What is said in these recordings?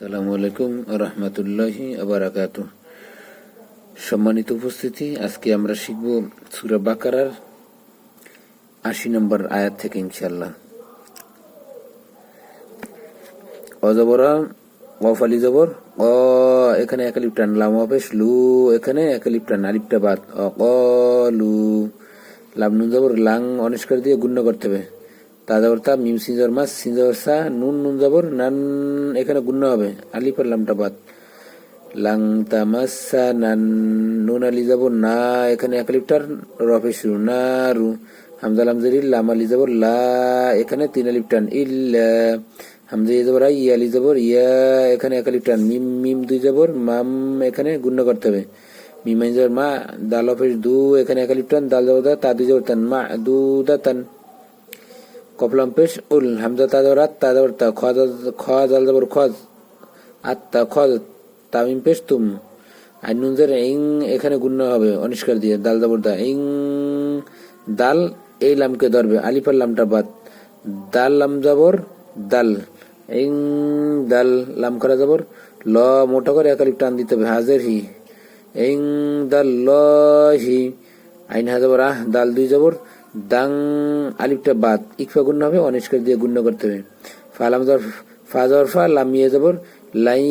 আসসালামু আলাইকুম রহমতুল্লাহি আবরাকাত সম্মানিত উপস্থিতি, আজকে আমরা শিখব সুরা বাকারার আশি নম্বর আয়াত থেকে ইনশাল্লাহ অজবরা অফালি জবর, অ, এখানে একালিপ টান লাম অফেস লু এখানে একালিপ টান আলিপটা বাদ অকলু লাম, নুন, জবর, লাং, অনিষ্কার দিয়ে গুণ্য করতে হবে। তা তা মিম সিনজর মাস সিনজর সা নুন নুন জবর নান এখানে গুণ্য হবে। আলিফ আর লামটা বাদ। লাং তামাসা নান নুন আলি জবর না এখানে এক একালিপটার রফে শুরু। না রু হামজা লামজারি লাম আলি জবর লা এখানে তিন আলিপ টান ইল্লা হামজা আই, ইয়া আলি জবর ইয়া এখানে একালিপ টান মিম মিম দুই জবর মাম এখানে গুণ্য করতে হবে। মিম আইন মা দাল অফেস দু এখানে একালিপ টান দাল জবর দা তা দুই জবর তান। মা দু দা তান। কপলাম পেশ উল হামজা তাজর আত তাজর তা খাজ তামিম পেশ তুম আইন নুনজের ইং এখানে গুণ্য হবে অনিষ্কার দিয়ে দাল জবর দা ইং দাল এই লামকে ধরবে আলিফার লামটা বাদ দাল লাম যাবর দাল ইং দাল লাম করা যাবর ল মোটা করে একালিপ টান দিতে হবে হাজের হি ইং দাল ল হি আইন হাজাবর আহ দাল দুই জবর দাং আলিফটা বাদ, ইকফা গুণ্য হবে অনিষ্কার দিয়ে গুণ্য করতে হবে। ফালাম ফা জর ফা লামিয়ে জবর, লাই,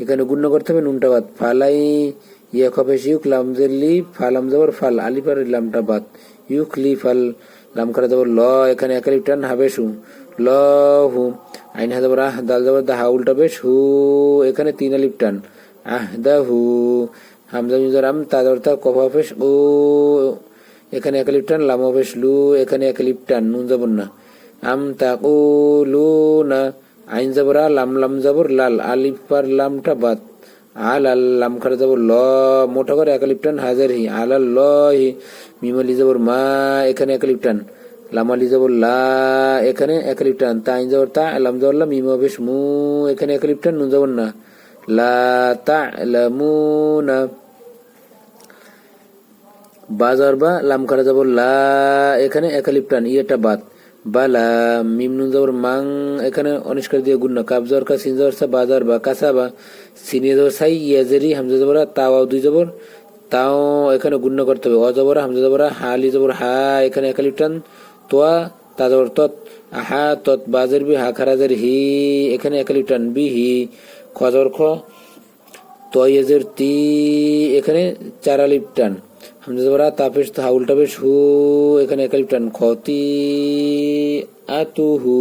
এখানে গুণ্য করতে হবে, নুনটা বাদ। ফালাই, ইয়া খপে ইউক, লাম লি, ফালাম জবর, ফাল আলিফার লামটা বাদ। ইউক, লি, ফাল, লাম করা জবর, ল, এখানে এক একালিপ টান হবে, সু। ল, হু। আইন হাজাবর, আহ, দাল জবর দা হা উল্টা বেশ, হু, এখানে তিন আলিপ টান। আহ, দা, হু। হামজা মিজর আম তাদর তা কফা ফেস ও এখানে একালিপ টান লাম লু, এখানে একালিপ টান নুন যাবর না। আম তাকু লু না, আইন যাবর আ, লাম লাম যাবর লাল আলিফ পার লামটা বাদ। আল আল লাম খারা যাবর ল, মোটা করে একালিপ টান হাজার হি আল আল ল, হি, মিমালি যাবর মা, এখানে একালিপ টান লামালি যাবর লা, এখানে একালিপ টান তা, আইন যাবর তা, লাম যাবর লা, মিম অফেস মু, এখানে একালিপ টান নুন যাবর না। লা, তা লামুনা বাজার বা লাম খারা যাবর লা এখানে একালিপ টান ইয়েটা বাদ। বা মিম নুন যাবর মাং, এখানে অনিষ্কার দিয়ে গুণ্য কাব জবর কা, সিন জবর সা বাজার বা কাসা বা সিনিয়ে যাবর সাই ইয়াজেরি হামজা জবর তাও দুই জবর তাও এখানে গুণ্য করতে হবে। অজবর হামজা জবর হালি জবর হা, এখানে একালিপ টান। তোয়া, তা জবর তৎ আহা তৎ বাজের বি, হা খারাজের হি, এখানে একালিপ টান, বি, হি খজর খ। তয়েজের তি, এখানে চার আলিপ টান। হামজা জবরা তাপেশ তো হাউলটা বেশ হু এখানে একালিপ টান খতি আতু হু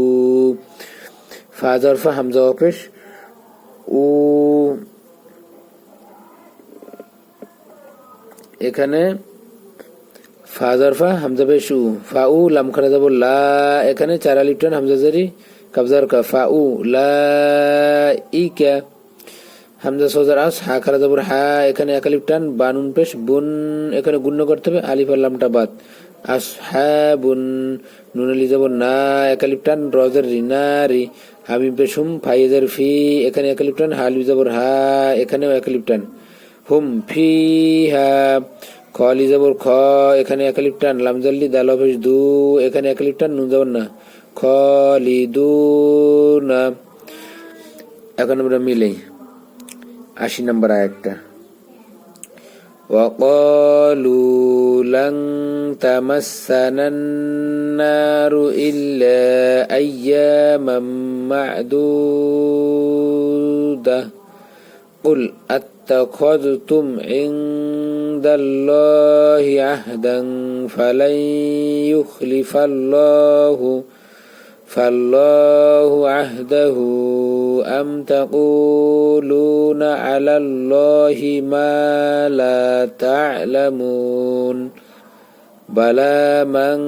ফা হামজা অপেশ উ এখানে ফা হামজা বেশ উ ফা উ লাম খারা যাব লা এখানে চার আলিপ টান হামজা জারি কাবজার কা ফা উ লা ই ক্যা হামজা সোজার আস, হা খারা জবর হা, এখানে একালিপ টান বানুন পেশ, বুন, এখানে গুণ্য করতে হবে, আলিফ আর বাদ। আস, হা, বুন, নুন আলি জবর না একালিপ টান রজর রি না রি হামিম পেশ, হুম, ফাইজার ফি, এখানে একালিপ টান হালিফ জবর হা, এখানেও একালিপ টান হুম, ফি, হা খলি জবর খ, এখানে একালিপ টান লামজাল্লি দাল অফিস দু, এখানে একালিপ টান নুন জবর না। খলি দু, না। এখন আমরা মিলেই। আশি নম্বর আয়াতটা وقالوا لن تمسنا النار إلا أياما معدودة قل أتخذتم عند الله عهدا فلن يخلف الله فالله عهده أم تقولون على الله ما لا تعلمون بلى من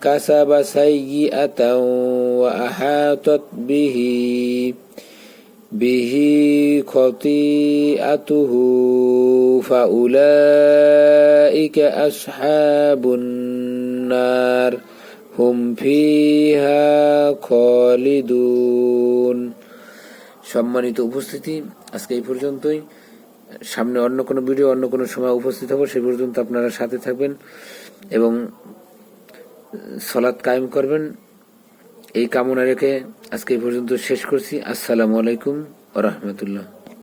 كسب سيئة وأحاطت به به خطيئته فأولئك أصحاب النار হুম ফিহা খালিদুন। সম্মানিত উপস্থিতি, আজকে এই পর্যন্তই। সামনে অন্য কোনো ভিডিও, অন্য কোনো সময় উপস্থিত হব সে পর্যন্ত আপনারা সাথে থাকবেন এবং সলাৎ কায়েম করবেন। এই কামনা রেখে আজকে এই পর্যন্ত শেষ করছি। আসসালামু আলাইকুম রহমতুল্লাহ।